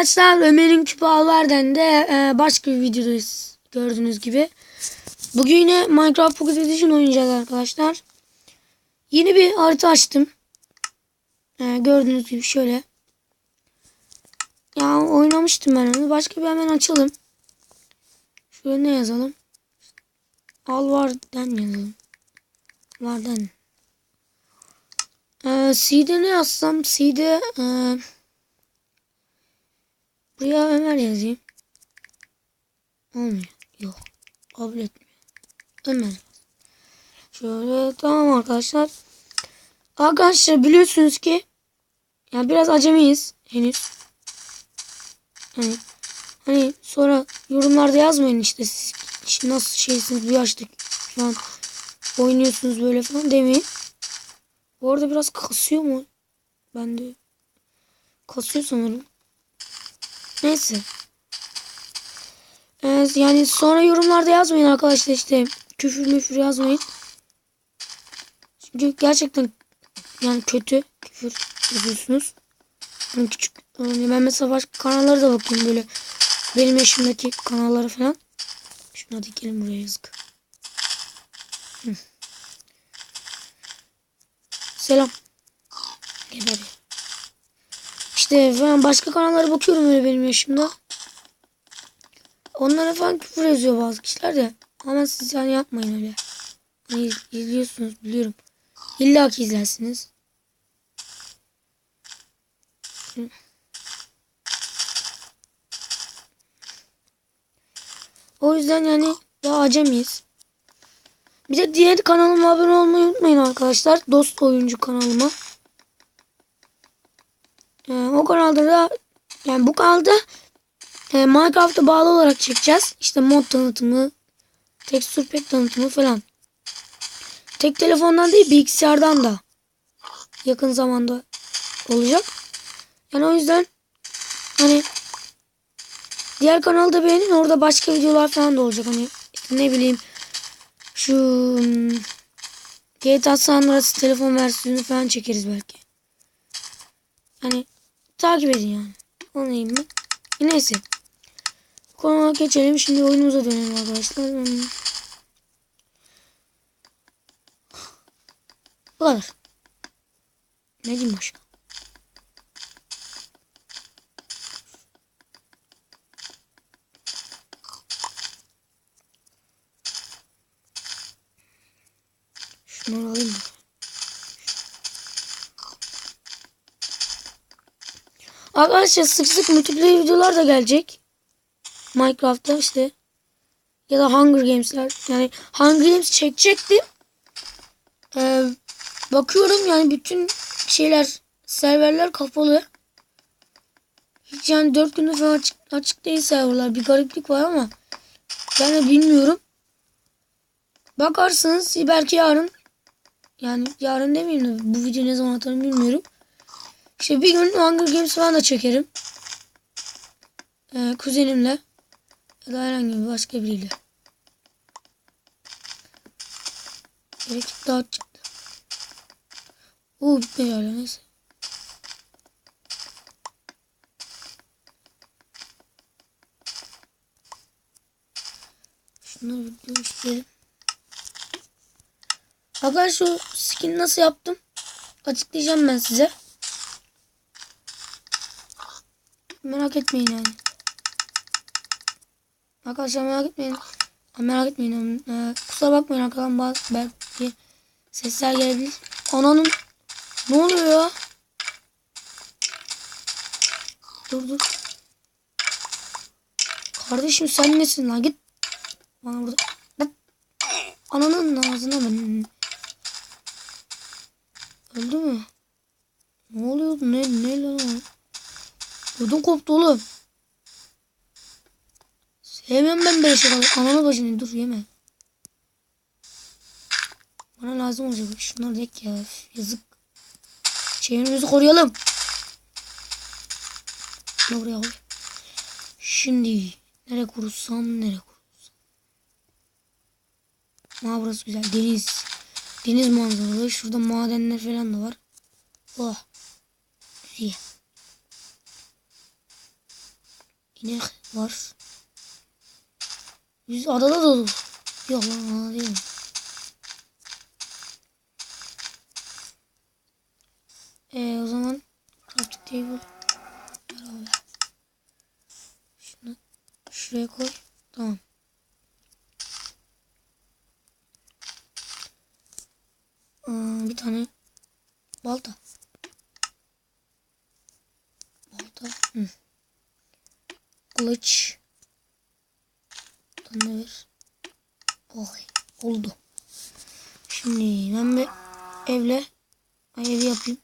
Arkadaşlar Ömer'in küpü Alver'den de e, başka bir videodayız gördüğünüz gibi. Bugün yine Minecraft Pocket Edition oynayacağız arkadaşlar. Yeni bir harita açtım. E, gördüğünüz gibi şöyle. Ya oynamıştım ben onu. Başka bir hemen açalım. Şöyle ne yazalım? Alvar'den yazalım. Varden. Ee, C'de ne yazsam? C'de e, buraya Ömer yazayım. Olmuyor. Yok. Kabul etmiyor. Ömer. Şöyle tamam arkadaşlar. Arkadaşlar biliyorsunuz ki ya biraz acemiyiz henüz. Hani, hani sonra yorumlarda yazmayın işte siz nasıl şeysiniz bu yaşta şu an oynuyorsunuz böyle falan demeyin. Bu arada biraz kasıyor mu? Ben de kasıyor sanırım. Neyse. Evet, yani sonra yorumlarda yazmayın arkadaşlar işte küfür müfür yazmayın. Çünkü gerçekten yani kötü küfür yazıyorsunuz. Yani küçük yani ben mesela başka kanallara da bakıyorum böyle benim yaşımdaki kanallara falan. Şuna dikelim buraya yazık. Hı. Selam. Geber. İşte ben başka kanallara bakıyorum öyle benim yaşımda. Onlara falan küfür yazıyor bazı kişiler de. Ama siz yani yapmayın öyle. Hani iz- izliyorsunuz biliyorum. İlla ki izlersiniz. O yüzden yani daha acemiyiz. Bir de diğer kanalıma abone olmayı unutmayın arkadaşlar. Dost oyuncu kanalıma. Ee, o kanalda da yani bu kanalda e, Minecraft'a bağlı olarak çekeceğiz. İşte mod tanıtımı, tekstür pack tanıtımı falan. Tek telefondan değil bilgisayardan da yakın zamanda olacak. Yani o yüzden hani diğer kanalda beğenin orada başka videolar falan da olacak. Hani ne bileyim şu hmm, GTA San Andreas telefon versiyonu falan çekeriz belki. Hani takip edin yani. Anlayayım mı? Neyse. Konuya geçelim. Şimdi oyunumuza dönelim arkadaşlar. Hmm. Bu kadar. Ne diyeyim başka? Şunları alayım mı? Arkadaşlar sık sık multiplayer videolar da gelecek. Minecraft'ta işte. Ya da Hunger Games'ler. Yani Hunger Games çekecektim. Ee, bakıyorum yani bütün şeyler serverler kapalı. Hiç yani 4 gündür falan açık, açık değil serverlar. Bir gariplik var ama ben de bilmiyorum. Bakarsınız belki yarın yani yarın demeyeyim de bu video ne zaman atarım bilmiyorum. İşte bir gün Hunger Games falan da çekerim. Ee, kuzenimle. Ya da herhangi bir başka biriyle. Elektrik daha çıktı. Oo bitmedi hala neyse. Şunları bir gösterelim. Arkadaşlar şu skin nasıl yaptım? Açıklayacağım ben size. Merak etmeyin yani. Arkadaşlar merak etmeyin. Merak etmeyin. Ee, kusura bakmayın arkadan bazı belki sesler gelebilir. Ananın ne oluyor ya? Dur dur. Kardeşim sen nesin lan git. Bana burada. Bak. Ananın ağzına ben. Öldü mü? Ne oluyor? Ne ne lan? Ödüm koptu oğlum. Sevmem ben böyle şeyler. Ananı bacını dur yeme. Bana lazım olacak. Şunları da ek ya. Yazık. Çevremizi koruyalım. Ne buraya koy. Şimdi nereye kurursam nereye kurursam. Aa burası güzel. Deniz. Deniz manzaralı. Şurada madenler falan da var. Oh. Güzel. İnek var. Biz adada da olur. Yok lan ada değil. Ee, o zaman crafting table. Şunu şuraya koy. Tamam. Aa, bir tane balta. Balta. Hı. Kılıç. Bana ver. Oy, oldu. Şimdi ben bir evle evi yapayım.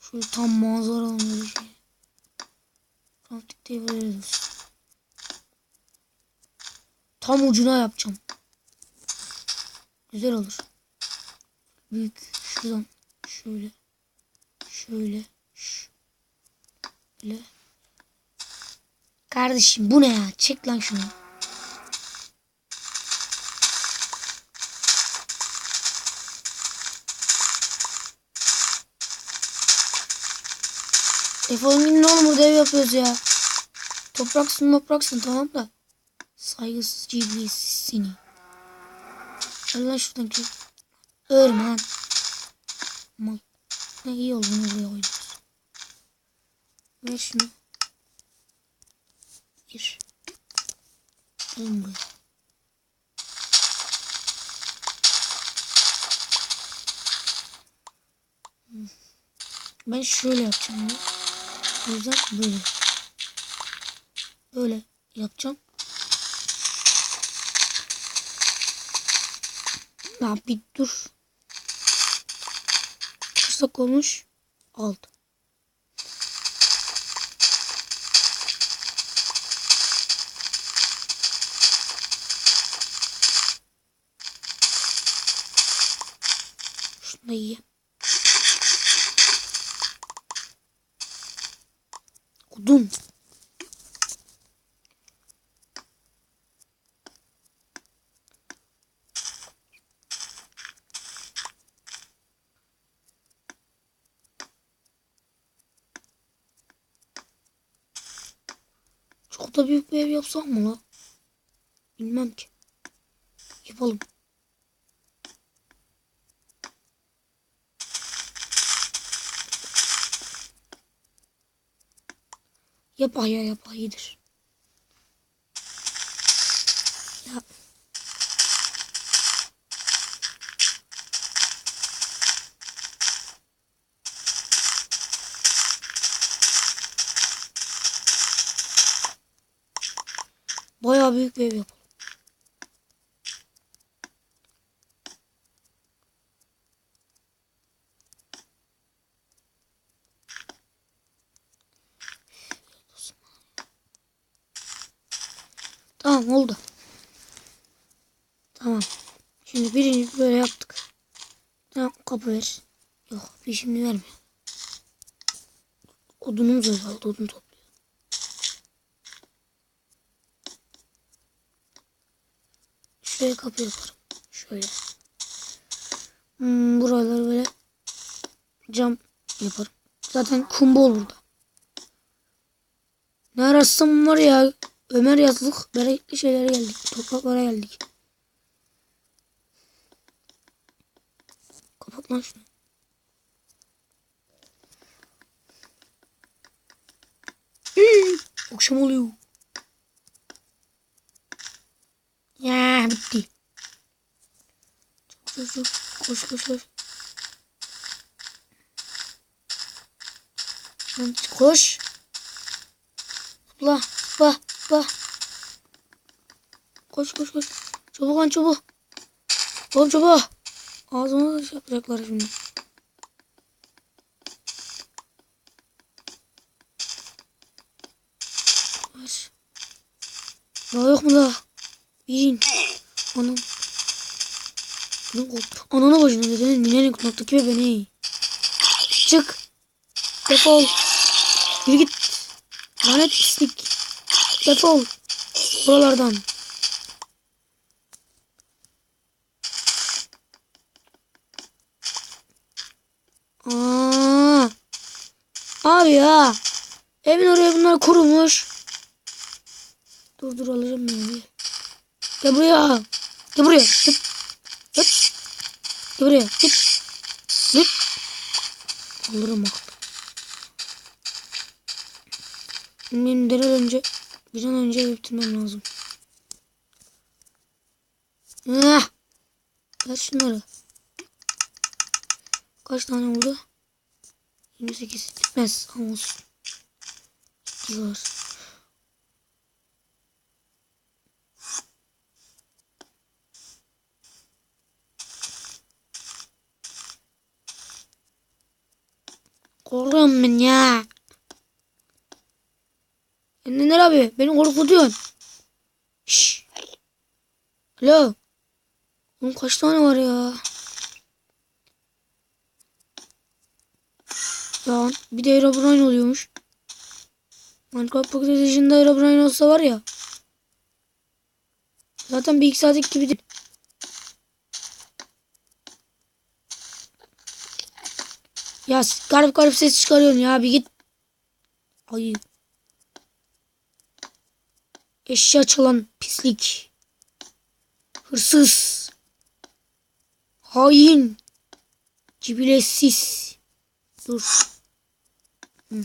Şöyle tam manzara alan bir şey. Crafting table. Tam ucuna yapacağım. Güzel olur. Büyük. Şuradan şöyle. Şöyle. Şöyle. Kardeşim bu ne ya? Çek lan şunu. Defolun gidin oğlum burada ev yapıyoruz ya. Topraksın topraksın tamam da. Saygısız cibliyiz seni. Al lan şuradan ki. Örme lan. Mal. Ne iyi oldu ne buraya koyduk. Ver şunu. Buraya. Hmm. Ben şöyle yapacağım ya. O yüzden böyle. Böyle yapacağım. Ya bir dur. Dakika olmuş? Aldı. Yiyeyim. Odun. Çok da büyük bir ev yapsam mı la? Bilmem ki. Yapalım. Yap ya yap iyidir. Ya. Bayağı büyük bir ev yapalım. Tamam oldu. Tamam. Şimdi birinci böyle yaptık. Tamam kapı ver. Yok bir şimdi vermiyor. Odunumuz azaldı. Odun topluyor. Şuraya kapı yaparım. Şöyle. Hmm, buraları böyle cam yaparım. Zaten kum bol burada. Ne arasam var ya. Ömer yazlık bereketli şeylere geldik. Topraklara geldik. Kapat lan şunu. Akşam oluyor. Ya bitti. Koş koş koş koş koş. Koş. Zıpla zıpla zıpla. Koş koş koş. Çabuk lan çabuk. Oğlum çabuk. Ağzıma şey yapacaklar şimdi. Ver. Daha yok mu daha? Bin. Anam. Anam korktu. Ananı başına dedenin minenin kunaktaki ve beni. Çık. Defol. Yürü git. Lanet pislik. Defol. Buralardan. Aa. Abi ya. Evin oraya bunlar kurumuş. Dur dur alacağım ben onu. Gel buraya. Gel buraya. Git. Git. Gel buraya. Git. Git. Alırım bak. An önce bir an önce bitirmem lazım. Ah. Ver şunları. Kaç tane oldu? 28 bitmez ama olsun. Diyor. Korkuyorum ben ya. Abi beni korkutuyorsun. Şşş. Alo. Oğlum kaç tane var ya? Ya bir de Herobrine oluyormuş. Minecraft Pocket Edition'da Herobrine olsa var ya. Zaten bir iki saatlik gibi değil. Ya garip garip ses çıkarıyorsun ya bir git. Ayı. Eşya çalan pislik. Hırsız. Hain. Cibiletsiz. Dur. Hı.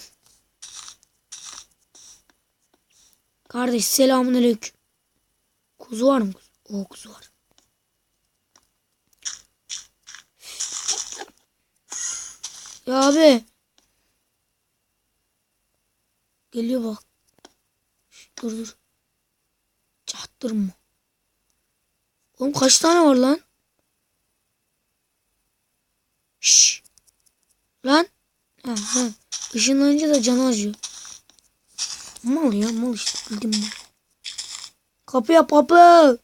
Kardeş selamun aleyküm. Kuzu var mı? O kuzu var. Ya abi. Geliyor bak. Dur dur. Çaktırma. Oğlum kaç tane var lan? Şşş. Lan. Ha, ha. Işınlanınca da canı acıyor. Mal ya mal işte bildim ben. Kapı yap kapı.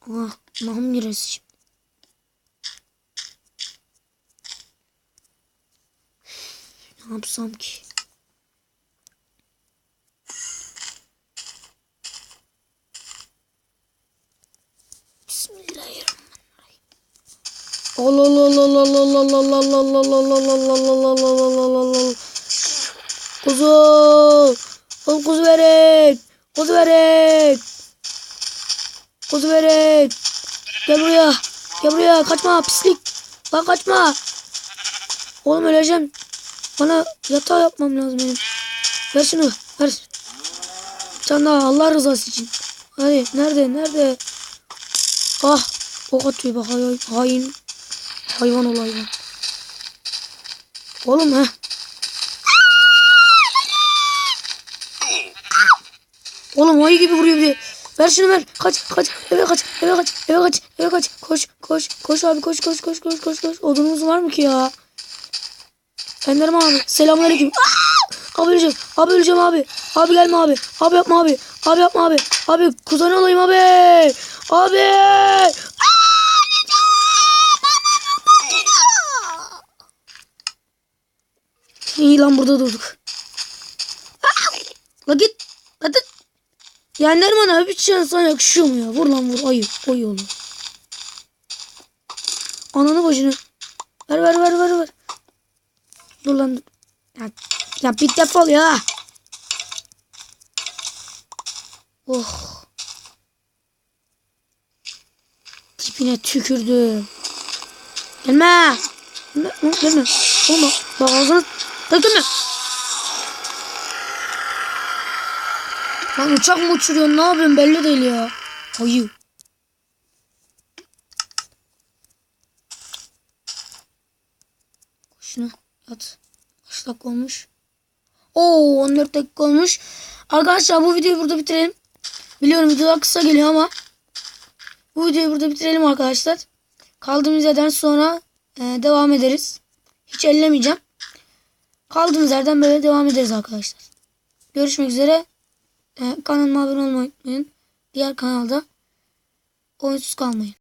Ah, nahım neresi Ne yapsam ki? Bismillahirrahmanirrahim. Allah Allah Allah Allah Allah Allah Allah Allah Allah Allah Allah Allah Allah Allah Allah Kuzu. Oğlum kuzu verin. Kuzu verin. Kuzu verin. Gel buraya. Gel buraya. Kaçma pislik. Lan kaçma. Oğlum öleceğim. Bana yatağı yapmam lazım benim. Ver şunu. Ver. Daha Allah rızası için. Hadi nerede nerede? Ah ok atıyor bak hay- hain. Hayvan ol hayvan. Oğlum ha. Oğlum ayı gibi vuruyor bir de. Ver şunu ver. Kaç kaç eve kaç eve kaç eve kaç eve kaç. Koş koş koş abi koş koş koş koş koş koş. Odunumuz var mı ki ya? Enderman abi. Selamünaleyküm. Abi öleceğim. Abi öleceğim abi. Abi gelme abi. Abi yapma abi. Abi yapma abi. Abi kuzen olayım abi. Abi. İyi lan burada durduk. La git. Hadi. Ya Enderman abi hiç sana yakışıyor mu ya? Vur lan vur. Ayı. Oy oğlum. Ananı bacını. Ver ver ver ver ver. Dur lan. dur. Ya, ya bir defol ya. Oh. Tipine tükürdü. Gelme. Gelme. Gelme. Olma. Bak ağzını. Dökülme. Lan uçak mı uçuruyorsun? Ne yapıyorsun? Belli değil ya. Ayı. Şunu at. Kaç dakika olmuş? Oo 14 dakika olmuş. Arkadaşlar bu videoyu burada bitirelim. Biliyorum videolar kısa geliyor ama bu videoyu burada bitirelim arkadaşlar. Kaldığımız yerden sonra e, devam ederiz. Hiç ellemeyeceğim. Kaldığımız yerden böyle devam ederiz arkadaşlar. Görüşmek üzere. E, kanalıma abone olmayı unutmayın. Diğer kanalda oyunsuz kalmayın.